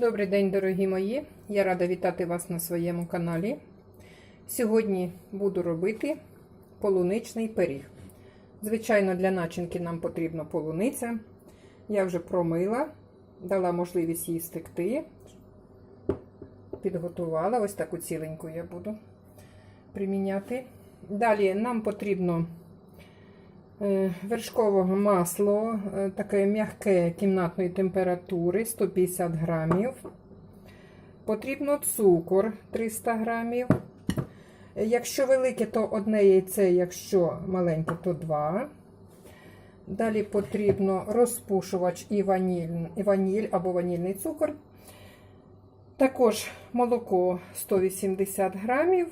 Добрий день, дорогі мої! Я рада вітати вас на своєму каналі. Сьогодні буду робити полуничний пиріг. Звичайно, для начинки нам потрібна полуниця. Я вже промила, дала можливість її стекти. Підготувала ось таку ціленьку я буду приміняти. Далі нам потрібно вершкового масло, е, таке м'яке кімнатної температури 150 грамів. Потрібно цукор 300 грамів. Якщо велике, то одне яйце, якщо маленьке, то два. Далі потрібно розпушувач і ваніль, і ваніль або ванільний цукор. Також молоко 180 грамів.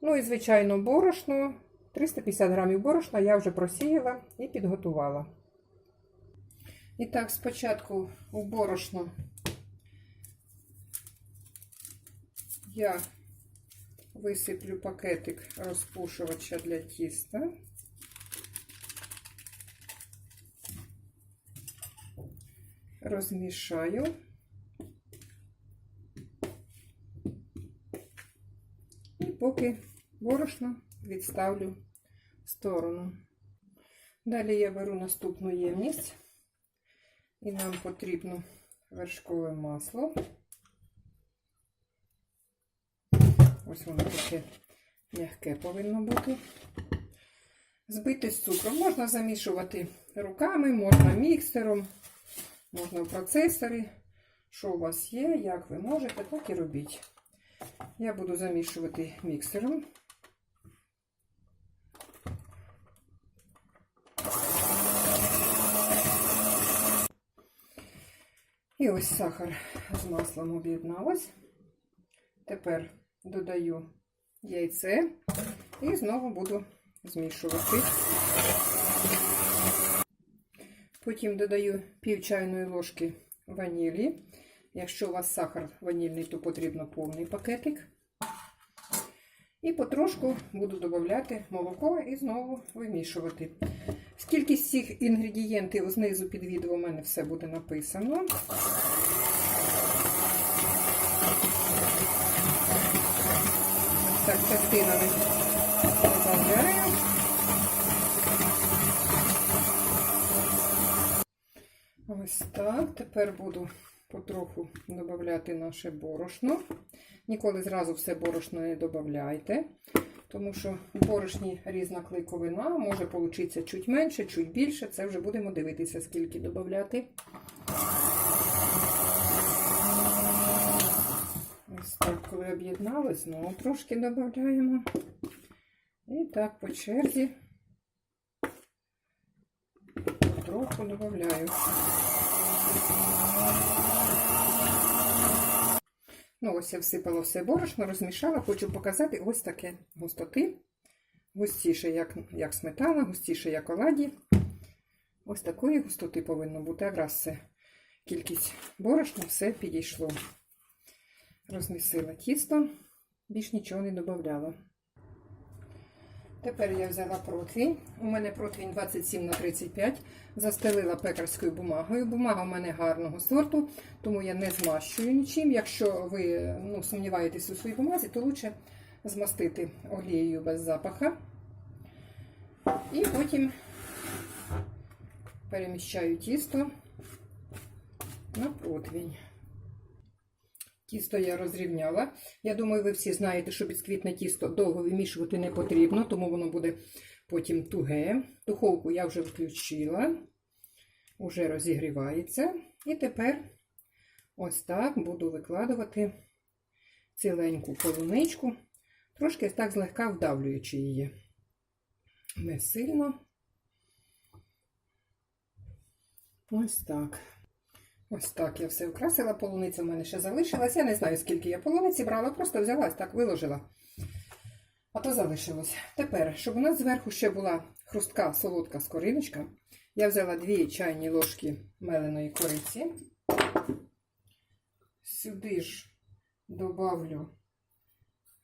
Ну і, звичайно, борошно. 350 грамів борошна я вже просіяла і підготувала. І так, спочатку у борошно я висиплю пакетик розпушувача для тіста. Розмішаю. І поки борошно відставлю сторону. Далі я беру наступну ємність, і нам потрібно вершкове масло. Ось воно таке м'яке повинно бути. Збити з цукром. Можна замішувати руками, можна міксером, можна в процесорі. Що у вас є, як ви можете, так і робіть. Я буду замішувати міксером. І ось сахар з маслом об'єдналось. Тепер додаю яйце і знову буду змішувати. Потім додаю пів чайної ложки ванілі. Якщо у вас сахар ванільний, то потрібно повний пакетик. І потрошку буду додати молоко і знову вимішувати. Скільки цих інгредієнтів знизу під відео у мене все буде написано. Так, частинами додаємо. Ось так. Тепер буду потроху додати наше борошно. Ніколи зразу все борошно не додавайте, тому що в борошні різна клейковина, може получитися чуть менше, чуть більше. Це вже будемо дивитися, скільки додати. Ось так, коли об'єднали, знову трошки додаємо. І так по черзі потроху додаю. Ну, ось я всипала все борошно, розмішала, хочу показати ось таке густоти. Густіше, як як сметана, густіше, як оладі. Ось такої густоти повинно бути. Якраз це кількість борошна, все підійшло. Розмісила тісто, більш нічого не додавала. Тепер я взяла противень. У мене противень 27 на 35 застелила пекарською бумагою. Бумага у мене гарного сорту, тому я не змащую нічим. Якщо ви ну, сумніваєтесь у своїй бумазі, то краще змастити олією без запаха. І потім переміщаю тісто на противень. Тісто я розрівняла. Я думаю, ви всі знаєте, що бісквітне тісто довго вимішувати не потрібно, тому воно буде потім туге. Духовку я вже включила, вже розігрівається. І тепер ось так буду викладувати ціленьку полуничку, трошки так злегка вдавлюючи її. Не сильно. Ось так. Ось так я все украсила. Полуниця в мене ще залишилась. Я не знаю, скільки я полуниці брала, просто взялась, так виложила. А то залишилось. Тепер, щоб у нас зверху ще була хрустка солодка скориночка, я взяла 2 чайні ложки меленої кориці. Сюди ж добавлю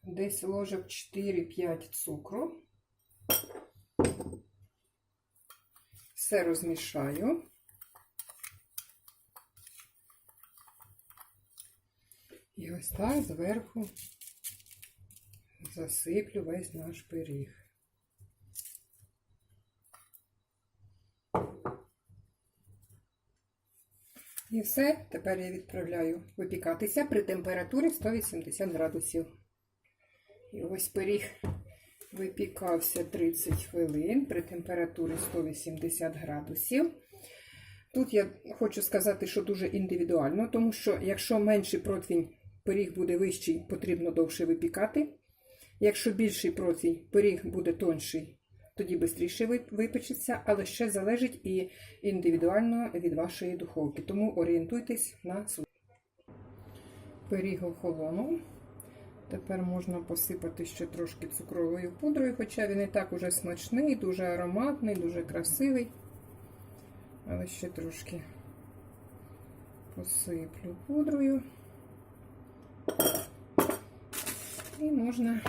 десь ложок 4-5 цукру. Все розмішаю. І ось так зверху засиплю весь наш пиріг. І все, тепер я відправляю випікатися при температурі 180 градусів. І ось пиріг випікався 30 хвилин при температурі 180 градусів. Тут я хочу сказати, що дуже індивідуально, тому що якщо менший противень пиріг буде вищий, потрібно довше випікати. Якщо більший противень пиріг буде тонший, тоді швидше випечеться, але ще залежить і індивідуально від вашої духовки. Тому орієнтуйтесь на свій. Пиріг охолонув. Тепер можна посипати ще трошки цукровою пудрою, хоча він і так уже смачний, дуже ароматний, дуже красивий. Але ще трошки посиплю пудрою. І можна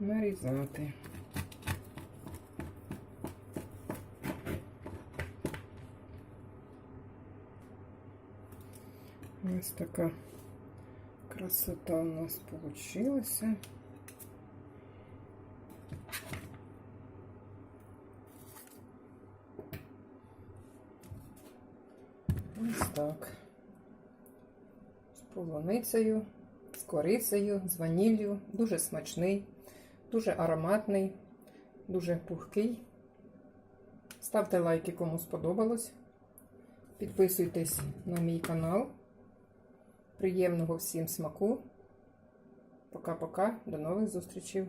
нарізати. Ось така красота у нас получилася. Ось так. З полуницею, з корицею, з ваніллю. Дуже смачний, дуже ароматний, дуже пухкий. Ставте лайки, кому сподобалось. Підписуйтесь на мій канал. Приємного всім смаку. Пока-пока. До нових зустрічей.